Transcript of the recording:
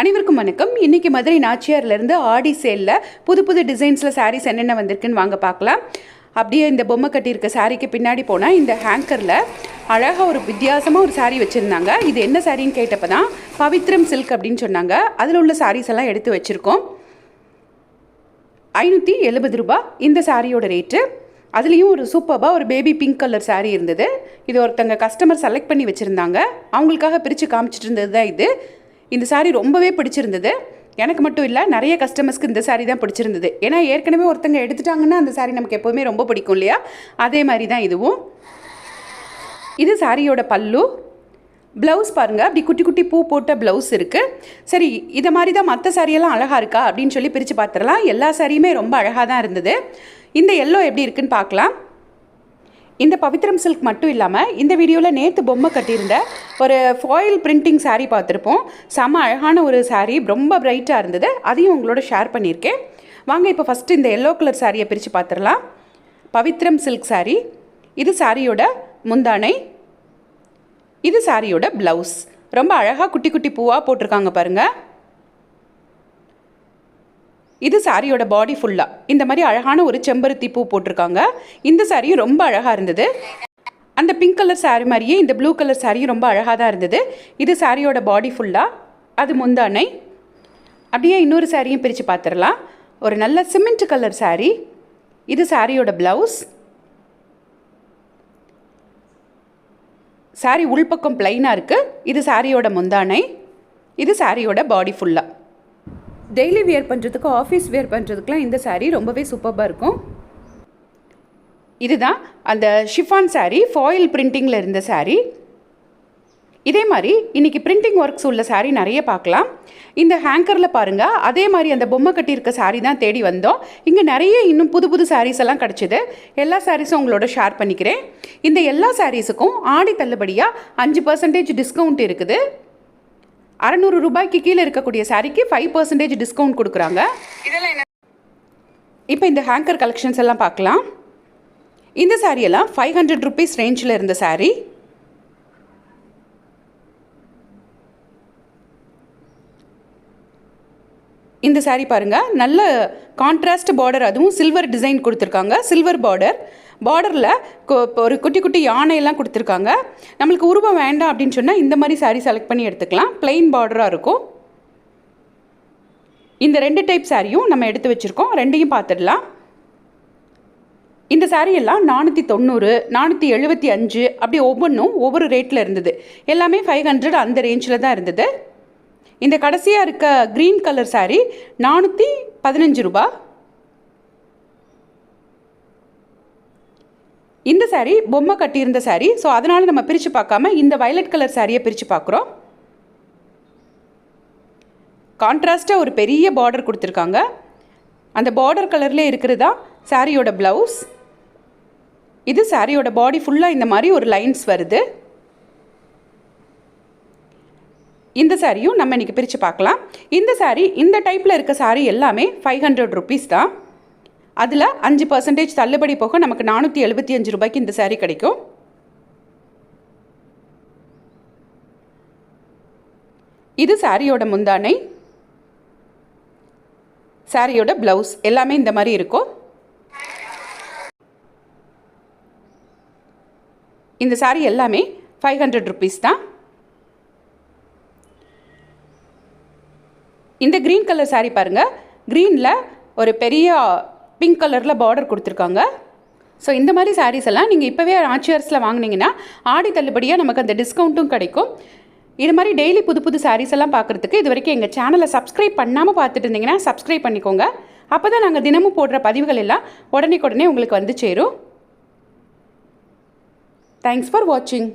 அனைவருக்கும் வணக்கம். இன்றைக்கி மதுரை நாச்சியார்லேருந்து ஆடி சேலில் புது புது டிசைன்ஸில் சாரீஸ் என்னென்ன வந்திருக்குன்னு வாங்க பார்க்கலாம். அப்படியே இந்த பொம்மை கட்டியிருக்க சாரீக்கு பின்னாடி போனால் இந்த ஹேங்கரில் அழகாக ஒரு வித்தியாசமாக ஒரு சாரீ வச்சுருந்தாங்க. இது என்ன சாரின்னு கேட்டப்போ தான் பவித்ரம் சில்க் அப்படின்னு சொன்னாங்க. அதில் உள்ள சாரீஸ் எல்லாம் எடுத்து வச்சுருக்கோம். ஐநூற்றி எழுபது ரூபா இந்த சாரியோட ரேட்டு அதுலேயும் ஒரு சூப்பராக ஒரு பேபி பிங்க் கலர் சாரீ இருந்தது. இது ஒருத்தங்க கஸ்டமர் செலக்ட் பண்ணி வச்சுருந்தாங்க. அவங்களுக்காக பிரித்து காமிச்சிட்டு இருந்தது தான் இது. இந்த சாரீ ரொம்பவே பிடிச்சிருந்தது. எனக்கு மட்டும் இல்லை நிறைய கஸ்டமர்ஸ்க்கு இந்த சாரீ தான் பிடிச்சிருந்தது. ஏன்னா ஏற்கனவே ஒருத்தங்க எடுத்துட்டாங்கன்னா அந்த சாரீ நமக்கு எப்போவுமே ரொம்ப பிடிக்கும் இல்லையா? அதே மாதிரி தான் இதுவும். இது சாரியோட பல்லு. ப்ளவுஸ் பாருங்கள் அப்படி குட்டி குட்டி பூ போட்ட ப்ளவுஸ் இருக்குது சரி இதை மாதிரி தான் மற்ற சாரியெல்லாம் அழகாக இருக்கா? அப்படின்னு சொல்லி பிரித்து பார்த்துடலாம். எல்லா சாரியுமே ரொம்ப அழகாக தான் இருந்தது. இந்த எல்லோ எப்படி இருக்குன்னு பார்க்கலாம். இந்த பவித்ரம் சில்க் மட்டும் இல்லாமல் இந்த வீடியோவில் நேற்று பொம்மை கட்டியிருந்த ஒரு ஃபாயில் பிரிண்டிங் சாரீ பார்த்துருப்போம். செம அழகான ஒரு சாரீ ரொம்ப பிரைட்டாக இருந்தது. அதையும் உங்களோட ஷேர் பண்ணியிருக்கேன். வாங்க இப்போ ஃபஸ்ட்டு இந்த எல்லோ கலர் சாரியை பிரித்து பார்த்துடலாம். பவித்ரம் சில்க் சாரீ இது சாரியோட முந்தானை. இது சாரியோட ப்ளவுஸ் ரொம்ப அழகாக குட்டி குட்டி பூவாக போட்டிருக்காங்க பாருங்கள் இது சாரியோட பாடி ஃபுல்லாக இந்த மாதிரி அழகான ஒரு செம்பருத்தி பூ போட்டிருக்காங்க. இந்த சாரியும் ரொம்ப அழகாக இருந்தது. அந்த பிங்க் கலர் சாரீ மாதிரியே இந்த ப்ளூ கலர் சாரியும் ரொம்ப அழகாக தான் இருந்தது. இது சாரியோட பாடி ஃபுல்லாக அது முந்தானை அப்படியே இன்னொரு சாரியும் பிரித்து பார்த்துடலாம் ஒரு நல்ல சிமெண்ட் கலர் சாரீ இது சாரியோட ப்ளவுஸ் saree உள்பக்கம் பிளைனாக இருக்குது இது சாரியோட முந்தானை இது சாரியோட பாடி ஃபுல்லாக டெய்லி வியர் பண்ணுறதுக்கு ஆஃபீஸ் வியர் பண்ணுறதுக்குலாம் இந்த சாரீ ரொம்பவே சூப்பராக இருக்கும். இதுதான் அந்த ஷிஃபான் சாரீ ஃபாயில் பிரிண்டிங்கில் இருந்த சாரீ இதே மாதிரி இன்றைக்கி பிரிண்டிங் ஒர்க்ஸ் உள்ள சாரீ நிறைய பார்க்கலாம். இந்த ஹேங்கரில் பாருங்கள் அதே மாதிரி அந்த பொம்மை கட்டியிருக்க சாரீ தான் தேடி வந்தோம். இங்கே நிறைய இன்னும் புது புது சாரீஸ் எல்லாம் கிடச்சிது. எல்லா சாரீஸும் உங்களோட ஷேர் பண்ணிக்கிறேன். இந்த எல்லா சாரீஸுக்கும் ஆடி தள்ளுபடியாக அஞ்சு பர்சன்டேஜ் டிஸ்கவுண்ட் இருக்குது. அறநூறு ரூபாய்க்கு கீழே இருக்கக்கூடிய சாரிக்கு ஃபைவ் பர்சன்டேஜ் டிஸ்கவுண்ட் கொடுக்குறாங்க. இப்போ இந்த ஹேங்கர் கலெக்ஷன்ஸ் எல்லாம் பார்க்கலாம். இந்த சாரியெல்லாம் ஃபைவ் ஹண்ட்ரட் ருபீஸ் ரேஞ்சில் இருந்த saree. இந்த saree பாருங்க நல்ல கான்ட்ராஸ்ட் பார்டர் அதுவும் சில்வர் டிசைன் கொடுத்துருக்காங்க. சில்வர் பார்டர் பார்டரில் ஒரு குட்டி குட்டி யானையெல்லாம் கொடுத்துருக்காங்க. நம்மளுக்கு உருவம் வேண்டாம் அப்படின்னு சொன்னால் இந்த மாதிரி சாரீ செலக்ட் பண்ணி எடுத்துக்கலாம். பிளெயின் பார்டராக இருக்கும். இந்த ரெண்டு டைப் சாரியும் நம்ம எடுத்து வச்சுருக்கோம். ரெண்டையும் பார்த்துடலாம். இந்த சாரியெல்லாம் எல்லாம் நானூற்றி தொண்ணூறு நானூற்றி எழுபத்தி அஞ்சு அப்படி ஒவ்வொன்றும் ஒவ்வொரு ரேட்டில் இருந்தது. எல்லாமே ஃபைவ் ஹண்ட்ரட் அந்த ரேஞ்சில் தான் இருந்தது. இந்த கடைசியாக இருக்க க்ரீன் கலர் சாரீ நானூற்றி பதினஞ்சு ரூபா இந்த சாரீ பொம்மை கட்டியிருந்த சாரீ ஸோ அதனால் நம்ம பிரித்து பார்க்காம இந்த வயலட் கலர் சாரியை பிரித்து பார்க்குறோம். கான்ட்ராஸ்ட்டாக ஒரு பெரிய பார்டர் கொடுத்துருக்காங்க. அந்த பார்டர் கலர்லேயே இருக்கிறதா சாரியோட ப்ளவுஸ் இது சாரியோட பாடி ஃபுல்லாக இந்த மாதிரி ஒரு லைன்ஸ் வருது. இந்த சாரியும் நம்ம இன்றைக்கி பிரித்து பார்க்கலாம். இந்த சாரீ இந்த டைப்பில் இருக்க சாரீ எல்லாமே ஃபைவ் ஹண்ட்ரட் ருபீஸ் தான். அதில் அஞ்சு பர்சன்டேஜ் தள்ளுபடி போக நமக்கு நானூற்றி எழுபத்தி அஞ்சு ரூபாய்க்கு இந்த சாரீ கிடைக்கும். இது சாரியோட முந்தானை சாரியோட ப்ளவுஸ் எல்லாமே இந்த மாதிரி இருக்கும். இந்த சாரீ எல்லாமே ஃபைவ் ஹண்ட்ரட் ருபீஸ் தான். இந்த க்ரீன் கலர் சாரீ பாருங்கள் க்ரீனில் ஒரு பெரிய பிங்க் கலரில் பார்டர் கொடுத்துருக்காங்க. ஸோ இந்த மாதிரி சாரீஸ் எல்லாம் நீங்கள் இப்போவே ஆச்சியர்ஸில் வாங்குனீங்கன்னா ஆடி தள்ளுபடியாக நமக்கு அந்த டிஸ்கவுண்ட்டும் கிடைக்கும். இது மாதிரி டெய்லி புது புது சாரீஸ் எல்லாம் பார்க்குறதுக்கு இது வரைக்கும் எங்கள் சேனலை சப்ஸ்கிரைப் பண்ணாமல் பார்த்துட்டு இருந்தீங்கன்னா சப்ஸ்கிரைப் பண்ணிக்கோங்க. அப்போ தான் நாங்கள் தினமும் போடுற பதிவுகள் எல்லாம் உடனே உடனே உங்களுக்கு வந்து சேரும். தேங்க்ஸ் ஃபார் வாட்சிங்